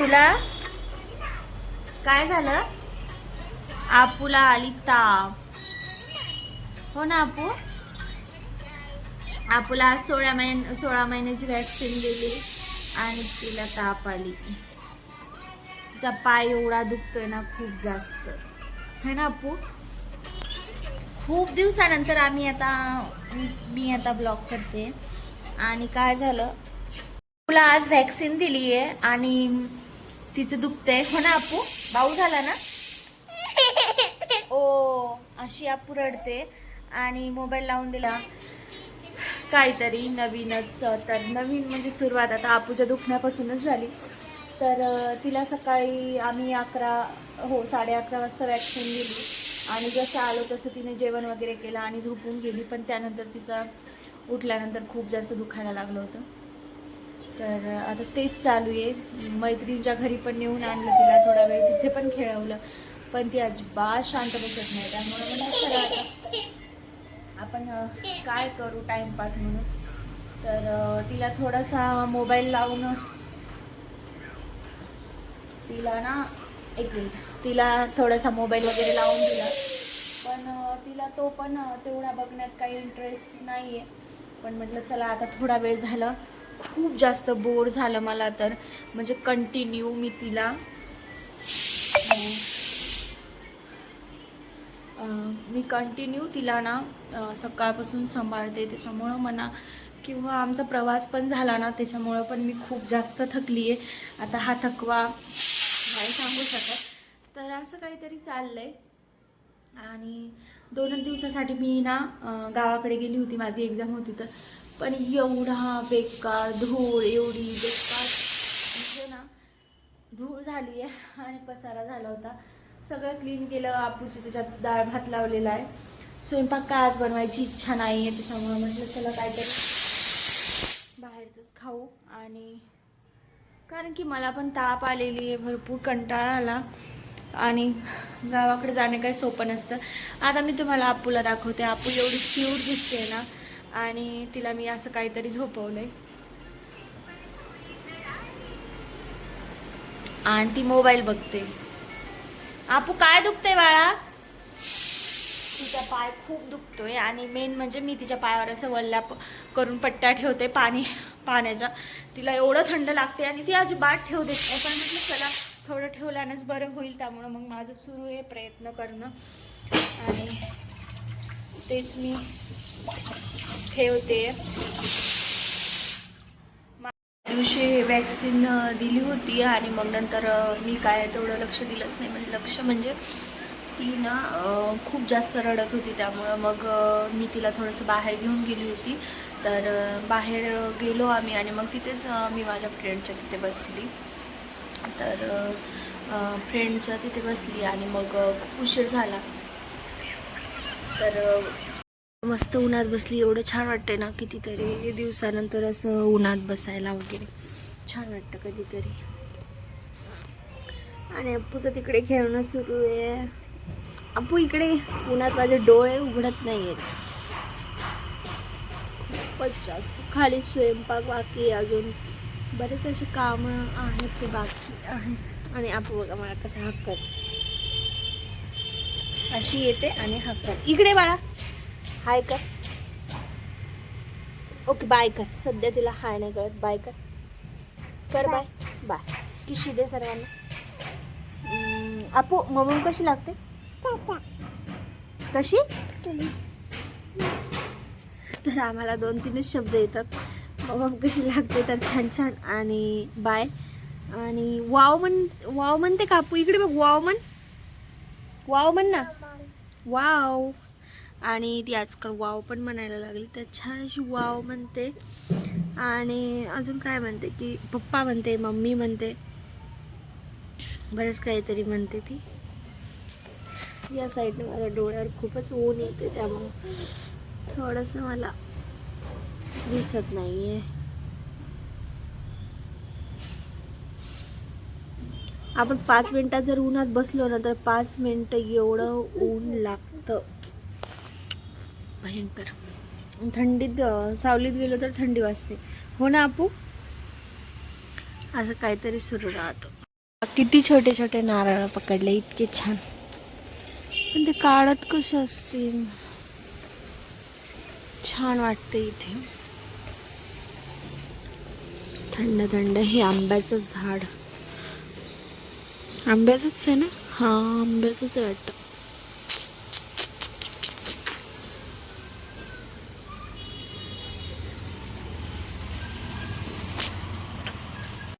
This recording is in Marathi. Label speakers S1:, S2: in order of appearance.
S1: तुला काय झालं? आपूला आली ताप. हो ना आपू? आपूला आज सोळा महिन सोळा महिन्याची वॅक्सिन दिली आणि तिला ताप आली. तिचा पाय एवढा दुखतोय ना खूप जास्त. है ना आपू? खूप दिवसानंतर आम्ही आता मी मी आता ब्लॉग करते. आणि काय झालं? तुला आज व्हॅक्सिन दिली आहे आणि तिचं दुखतंय. हो ना आपू? भाऊ झाला ना? ओ अशी आपू रडते आणि मोबाईल लावून दिला. काहीतरी नवीनच तर नवीन म्हणजे सुरुवात. आता आपूच्या दुखण्यापासूनच झाली. तर तिला सकाळी आम्ही अकरा हो साडे अकरा वाजता वॅक्सिन दिली. आणि जसं आलो तसं तिने जेवण वगैरे केलं आणि झोपून गेली. पण त्यानंतर तिचा उठल्यानंतर खूप जास्त दुखायला लागलं होतं. तर आता तेच चालू आहे. मैत्रिणीच्या घरी पण नेऊन आणलं तिला थोडा वेळ. तिथे पण खेळवलं. पण ती अजिबात शांत बसत नाही. त्यामुळे म्हणलं आता. आपण काय करू टाइमपास म्हणून? तर तिला थोडासा मोबाईल लावून तिला ना एक मिनिट. तिला थोडासा मोबाईल वगैरे लावून दिला. पण तिला तो पण तेवढा बघण्यात काही इंटरेस्ट नाही आहे पण म्हटलं चला आता थोडा वेळ झाला. खूप जास्त बोर झालं मला तर. म्हणजे कंटिन्यू मी तिला. हो. मी कंटिन्यू तिला ना सकाळपासून सांभाळते. त्याच्यामुळं म्हणा किंवा आमचा प्रवास पण झाला ना त्याच्यामुळं पण मी खूप जास्त थकली आहे आता हा थकवा नाही सांगू शकत. तर असं काहीतरी चाललं आहे आणि दोनच दिवसासाठी मी ना गावाकडे गेली होती. माझी एक्झाम होती तर पण एवढा बेकार धूळ एवढी बेकार. म्हणजे ना धूळ झाली आहे आणि पसारा झाला होता. सगळं क्लीन केलं आपूची त्याच्यात डाळ भात लावलेला आहे. स्वयंपाक काय आज बनवायची इच्छा नाही आहे त्याच्यामुळं म्हटलं चला काहीतरी बाहेरचंच खाऊ. आणि कारण की मला पण ताप आलेली आहे भरपूर कंटाळा आला. आणि गावाकडे जाणे काही सोपं नसतं. आता मी तुम्हाला आपूला दाखवते. आपू एवढी क्यूट दिसते ना. आणि तिला मी असं काहीतरी झोपवलं आहे आणि ती मोबाईल बघते. आपू काय दुखतंय बाळा? तिचा पाय खूप दुखतोय आणि मेन म्हणजे मी तिच्या पायावर असं वल्ल्या प- करून पट्ट्या ठेवते पाणी पाण्याच्या तिला एवढं थंड लागते आणि ती अजिबात ठेवू देत नाही. पण म्हटलं चला थोडं ठेवल्यानंच बरं होईल त्यामुळं मग माझं सुरू आहे प्रयत्न करणं. आणि तेच मी ठेवते. दिवशी वॅक्सिन दिली होती आणि मग नंतर मी काय तेवढं लक्ष दिलंच नाही. म्हणजे लक्ष म्हणजे ती ना खूप जास्त रडत होती. त्यामुळं मग मी तिला थोडंसं बाहेर घेऊन गेली होती. तर बाहेर गेलो आम्ही आणि मग तिथेच मी माझ्या फ्रेंडच्या तिथे बसली. तर फ्रेंडच्या तिथे बसली आणि मग खूप उशीर झाला. तर मस्त उन्हात बसली. एवढं छान वाटतंय ना कितीतरी. दिवसानंतर असं उन्हात बसायला वगैरे. छान वाटतं कधीतरी. आणि अप्पूचं तिकडे खेळणं सुरू आहे. अप्पू इकडे. उन्हात माझे डोळे उघडत नाही आहेत खूपच जास्त. खाली स्वयंपाक बाकी अजून. बरेच असे कामं आहेत ते बाकी आहेत. आणि आपू बघा मला कसं हक्कत अशी येते आणि हक्कत इकडे बाळा. हाय कर. ओके बाय कर. सध्या तिला हाय नाही कळत. बाय कर. कर बाय बाय किशी दे सर्वांना. आपू मम्मी कशी लागते? कशी? तर आम्हाला दोन तीनच शब्द येतात. मग कशी लागते तर छान छान. आणि बाय आणि वाव म्हण वाव म्हणते कापू. इकडे बघ वाव म्हण वाव म्हण ना वाव. आणि ती आजकाल वाव पण म्हणायला लागली. तर छान अशी वाव म्हणते. आणि अजून काय म्हणते की पप्पा म्हणते मम्मी म्हणते. बरंच काहीतरी म्हणते ती. या साईडने मला डोळ्यावर खूपच ऊन येते त्यामुळं. थोडंसं मला दिसत नाही आहे आपण पाच मिनटात जर उन्हात बसलो ना तर पाच मिनटं एवढं ऊन लागतं. भयंकर. थंडीत सावलीत गेलो तर थंडी वाजते. हो ना आपू? असं काहीतरी सुरू राहतं. किती छोटे छोटे नारळ पकडले इतके छान. पण ते काढत कसे असतील? छान वाटते इथे. थंड थंड हे आंब्याचं झाड. आंब्याचंच आहे ना? हा आंब्याचंच वाटतं.